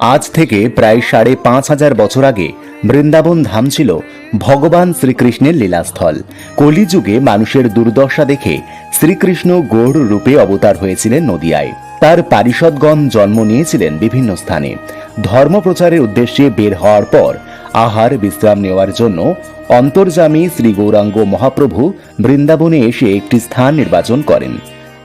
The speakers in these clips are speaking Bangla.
আজ থেকে প্রায় সাড়ে পাঁচ হাজার বছর আগে বৃন্দাবন ধাম ছিল ভগবান শ্রীকৃষ্ণের লীলাস্থল। কলিযুগে মানুষের দুর্দশা দেখে শ্রীকৃষ্ণ গৌড় রূপে অবতার হয়েছিলেন নদিয়ায়। তার পারিষদগণ জন্ম নিয়েছিলেন বিভিন্ন স্থানে। ধর্ম প্রচারের উদ্দেশ্যে বের হওয়ার পর আহার বিশ্রাম নেওয়ার জন্য অন্তর্জামী শ্রী গৌরাঙ্গ মহাপ্রভু বৃন্দাবনে এসে একটি স্থান নির্বাচন করেন।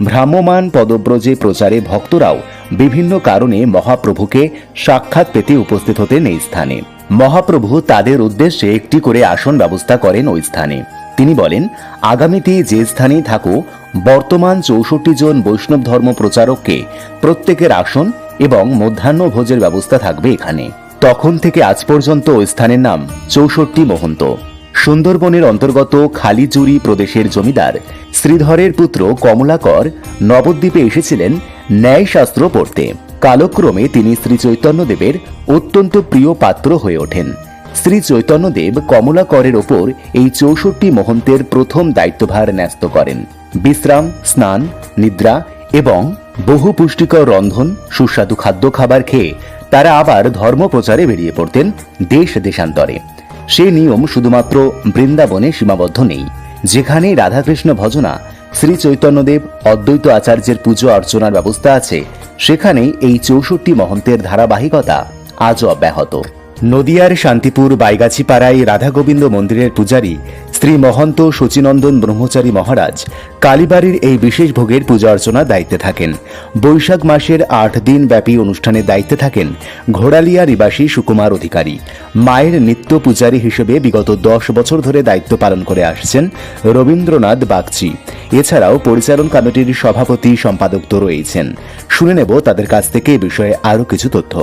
ভ্রাম্যমান পদব্রজে প্রচারে ভক্তরাও বিভিন্ন কারণে মহাপ্রভুকে সাক্ষাৎ পেতে উপস্থিত হতেন এই স্থানে। মহাপ্রভু তাদের উদ্দেশ্যে একটি করে আসন ব্যবস্থা করেন ওই স্থানে। তিনি বলেন, আগামীতে যে স্থানেই থাকো, বর্তমান চৌষট্টি জন বৈষ্ণব ধর্ম প্রচারককে প্রত্যেকের আসন এবং মধ্যাহ্ন ভোজের ব্যবস্থা থাকবে এখানে। তখন থেকে আজ পর্যন্ত ওই স্থানের নাম চৌষট্টি মহন্ত। সুন্দরবনের অন্তর্গত খালিচুরি প্রদেশের জমিদার শ্রীধরের পুত্র কমলাকর নবদ্বীপে এসেছিলেন ন্যায়শাস্ত্র পড়তে। কালক্রমে তিনি শ্রী চৈতন্যদেবের অত্যন্ত প্রিয় পাত্র হয়ে ওঠেন। শ্রী চৈতন্যদেব কমলাকরের ওপর এই চৌষট্টি মহন্তের প্রথম দায়িত্বভার ন্যস্ত করেন। বিশ্রাম, স্নান, নিদ্রা এবং বহু পুষ্টিকর রন্ধন, সুস্বাদু খাদ্য খাবার খেয়ে তারা আবার ধর্ম প্রচারে বেরিয়ে পড়তেন দেশ দেশান্তরে সেই নিয়ম শুধুমাত্র বৃন্দাবনে সীমাবদ্ধ নেই। যেখানে রাধাকৃষ্ণ ভজনা, শ্রী চৈতন্যদেব অদ্বৈত আচার্যের পুজো অর্চনার ব্যবস্থা আছে সেখানে এই চৌষট্টি মহন্তের ধারাবাহিকতা আজও অব্যাহত নদিয়ার শান্তিপুর বাইগাছিপাড়ায় রাধাগোবিন্দ মন্দিরের পূজারী শ্রী মহন্ত শচীনন্দন ব্রহ্মচারী মহারাজ কালীবাড়ির এই বিশেষ ভোগের পূজা অর্চনার দায়িত্বে থাকেন। বৈশাখ মাসের আট দিন ব্যাপী অনুষ্ঠানের দায়িত্বে থাকেন ঘোড়ালিয়া নিবাসী সুকুমার অধিকারী। মায়ের নিত্য পূজারী হিসেবে বিগত দশ বছর ধরে দায়িত্ব পালন করে আসছেন রবীন্দ্রনাথ বাগচি। এছাড়াও পরিচালন কমিটির সভাপতি সম্পাদক তো রয়েছেন। শুনে নেব তাদের কাছ থেকে এ বিষয়ে আরও কিছু তথ্য।